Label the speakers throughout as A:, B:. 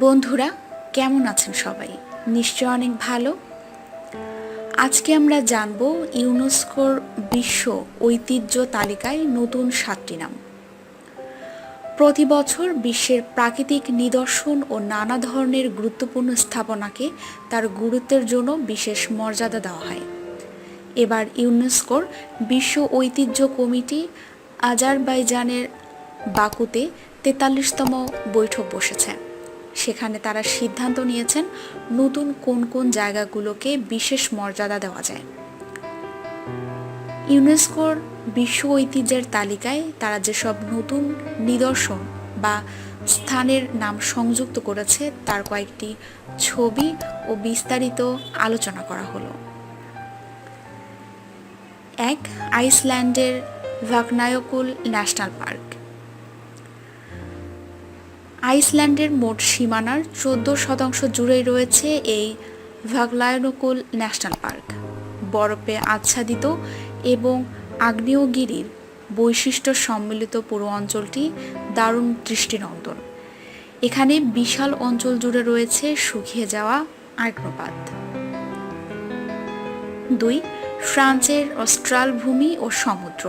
A: বন্ধুরা, কেমন আছেন সবাই? নিশ্চয় অনেক ভালো। আজকে আমরা জানব ইউনেস্কোর বিশ্ব ঐতিহ্য তালিকায় নতুন সাতটি নাম। প্রতি বছর বিশ্বের প্রাকৃতিক নিদর্শন ও নানা ধরনের গুরুত্বপূর্ণ স্থাপনাকে তার গুরুত্বের জন্য বিশেষ মর্যাদা দেওয়া হয়। এবার ইউনেস্কোর বিশ্ব ঐতিহ্য কমিটি আজারবাইজানের বাকুতে তেতাল্লিশতম বৈঠক বসেছে। সেখানে তারা সিদ্ধান্ত নিয়েছেন নতুন কোন কোন জায়গাগুলোকে বিশেষ মর্যাদা দেওয়া যায়। ইউনেস্কোর বিশ্ব ঐতিহ্যের তালিকায় তারা যেসব নতুন নিদর্শন বা স্থানের নাম সংযুক্ত করেছে, তার কয়েকটি ছবি ও বিস্তারিত আলোচনা করা হলো। এক, আইসল্যান্ডের ভাকনায়কুল ন্যাশনাল পার্ক। আইসল্যান্ডের মোট সীমানার চোদ্দ শতাংশ জুড়েই রয়েছে এই ভাগলায়নকুল ন্যাশনাল পার্ক। বরফে আচ্ছাদিত এবং আগ্নেয়গিরির বৈশিষ্ট্য সম্মিলিত পুরো অঞ্চলটি দারুণ দৃষ্টিনন্দন। এখানে বিশাল অঞ্চল জুড়ে রয়েছে শুকিয়ে যাওয়া আগ্রপাত দুই, ফ্রান্সের অস্ট্রাল ভূমি ও সমুদ্র।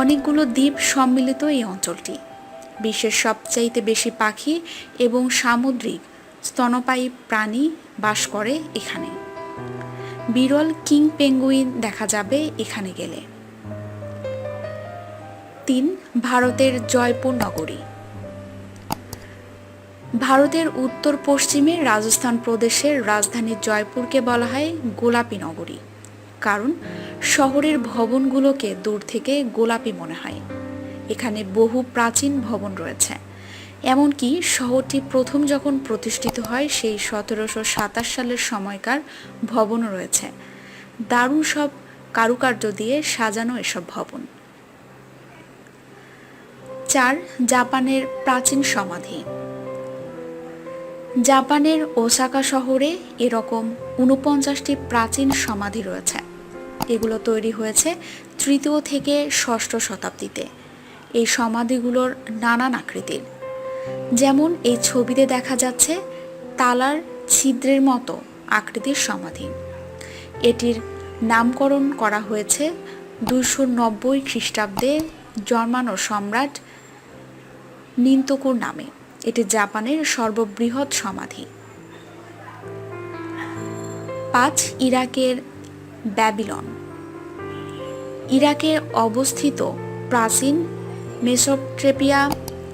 A: অনেকগুলো দ্বীপ সম্মিলিত এই অঞ্চলটি। বিশ্বের সবচাইতে বেশি পাখি এবং সামুদ্রিক স্তনপায়ী প্রাণী বাস করে এখানে। বিরল কিং পেঙ্গুইন দেখা যাবে এখানে গেলে। তিন, ভারতের জয়পুর নগরী। ভারতের উত্তর পশ্চিমে রাজস্থান প্রদেশের রাজধানী জয়পুরকে বলা হয় গোলাপি নগরী। কারণ শহরের ভবনগুলোকে দূর থেকে গোলাপি মনে হয়। এখানে বহু প্রাচীন ভবন রয়েছে। এমনকি শহরটি প্রথম যখন প্রতিষ্ঠিত হয়, সেই সতেরোশো সাতাশ সালের সময়কার ভবনও রয়েছে। দারুণ সব কারুকার্য দিয়ে সাজানো এসব ভবন। চার, জাপানের প্রাচীন সমাধি। জাপানের ওসাকা শহরে এরকম উনপঞ্চাশটি প্রাচীন সমাধি রয়েছে। এগুলো তৈরি হয়েছে তৃতীয় থেকে ষষ্ঠ শতাব্দীতে। এই সমাধিগুলোর নানান আকৃতির যেমন এই ছবিতে দেখা যাচ্ছে তালার ছিদ্রের মতো আকৃতির সমাধি। এটির নামকরণ করা হয়েছে দুশো নব্বই খ্রিস্টাব্দে জন্মানো সম্রাট নিন্তকুর নামে। এটি জাপানের সর্ববৃহৎ সমাধি। পাঁচ ইরাকের ব্যাবিলন। ইরাকে অবস্থিত প্রাচীন মেসোট্রেপিয়া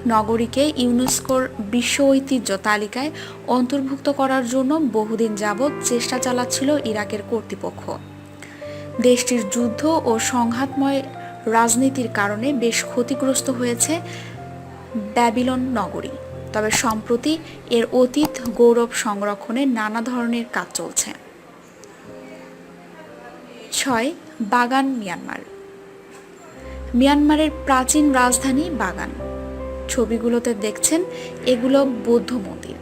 A: নগরীকে ইউনেস্কোর বিশ্ব ঐতিহ্য তালিকায় অন্তর্ভুক্ত করার জন্য বহুদিন যাবৎ চেষ্টা চালাচ্ছিল ইরাকের কর্তৃপক্ষ। দেশটির যুদ্ধ ও সংঘাতময় রাজনীতির কারণে বেশ ক্ষতিগ্রস্ত হয়েছে ব্যাবিলন নগরী। তবে সম্প্রতি এর অতীত গৌরব সংরক্ষণে নানা ধরনের কাজ চলছে। ছয়, বাগান, মিয়ানমার। মিয়ানমারের প্রাচীন রাজধানী বাগান। ছবিগুলোতে দেখছেন এগুলো বৌদ্ধ মন্দির।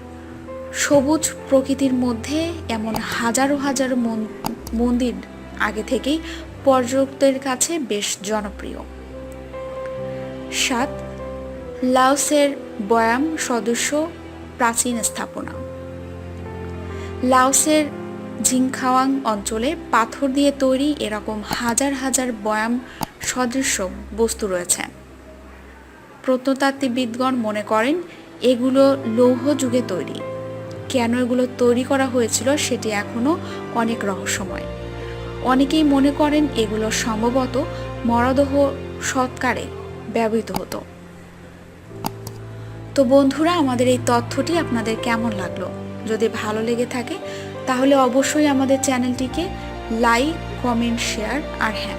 A: সবুজ প্রকৃতির মধ্যে এমন হাজারো হাজারো মন্দির আগে থেকেই পর্যটকদের কাছে বেশ জনপ্রিয়। সাত, লাওসের বয়াম সদস্য প্রাচীন স্থাপনা। লাওসের জিংখাওয়াং অঞ্চলে পাথর দিয়ে তৈরি এরকম হাজার হাজার বয়াম সদৃশ্য বস্তু রয়েছে। প্রত্নতাত্ত্বিকবিদগণ মনে করেন, এগুলো লৌহ যুগে তৈরি। কেন এগুলো তৈরি করা হয়েছিল সেটি এখনও অনেক রহস্যময়। অনেকেই মনে করেন এগুলো সম্ভবত মরদেহ সৎকারে ব্যবহৃত হতো। তো বন্ধুরা, আমাদের এই তথ্যটি আপনাদের কেমন লাগল? যদি ভালো লেগে থাকে, তাহলে অবশ্যই আমাদের চ্যানেলটিকে লাইক, কমেন্ট, শেয়ার আর হ্যাঁ